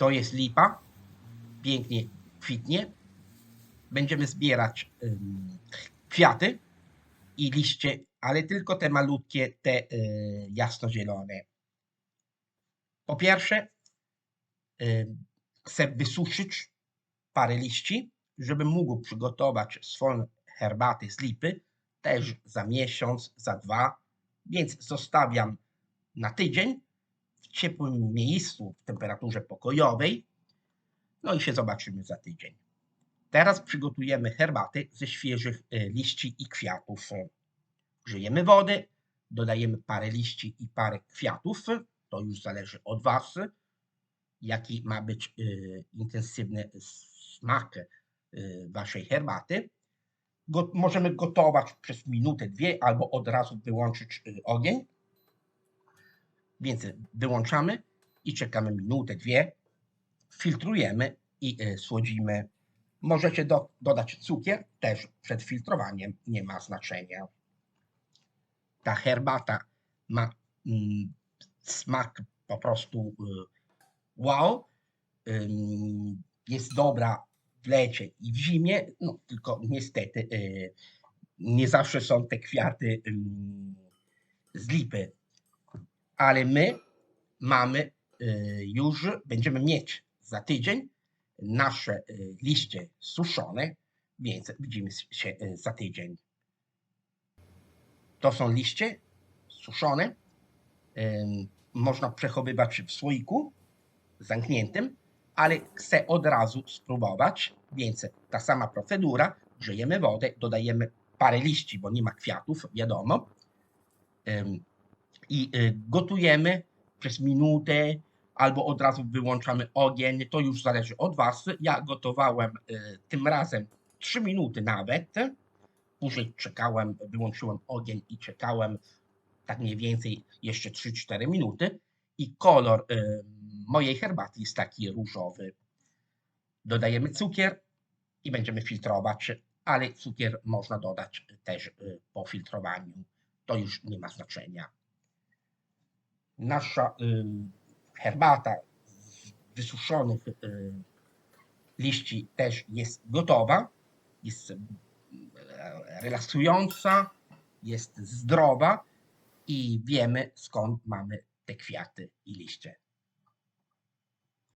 To jest lipa. Pięknie kwitnie. Będziemy zbierać kwiaty i liście, ale tylko te malutkie, te y, jasnozielone. Po pierwsze, y, chcę wysuszyć parę liści, żebym mógł przygotować swoją herbatę z lipy też za miesiąc, za dwa, więc zostawiam na tydzień ciepłym miejscu w temperaturze pokojowej. No i się zobaczymy za tydzień. Teraz przygotujemy herbatę ze świeżych e, liści i kwiatów. Grzejemy wodę, dodajemy parę liści i parę kwiatów. To już zależy od Was, jaki ma być e, intensywny smak e, Waszej herbaty. Go, możemy gotować przez minutę, dwie, albo od razu wyłączyć ogień. Więc wyłączamy i czekamy minutę, dwie. Filtrujemy i y, słodzimy. Możecie do, dodać cukier, też przed filtrowaniem nie ma znaczenia. Ta herbata ma mm, smak po prostu y, wow. Ym, jest dobra w lecie i w zimie, no tylko niestety y, nie zawsze są te kwiaty z lipy, ale my mamy y, już, będziemy mieć za tydzień nasze y, liście suszone, więc widzimy się y, za tydzień. To są liście suszone. Można przechowywać w słoiku zamkniętym, ale chcę od razu spróbować, więc ta sama procedura, grzejemy wodę, dodajemy parę liści, bo nie ma kwiatów, wiadomo, i y, gotujemy przez minutę, albo od razu wyłączamy ogień, to już zależy od Was. Ja gotowałem y, tym razem 3 minuty nawet, później czekałem, wyłączyłem ogień i czekałem tak mniej więcej jeszcze 3-4 minuty i kolor y, mojej herbaty jest taki różowy. Dodajemy cukier i będziemy filtrować, ale cukier można dodać też po filtrowaniu. To już nie ma znaczenia. Nasza y, herbata z wysuszonych y, liści też jest gotowa. Jest y, relaksująca, jest zdrowa i wiemy skąd mamy te kwiaty i liście.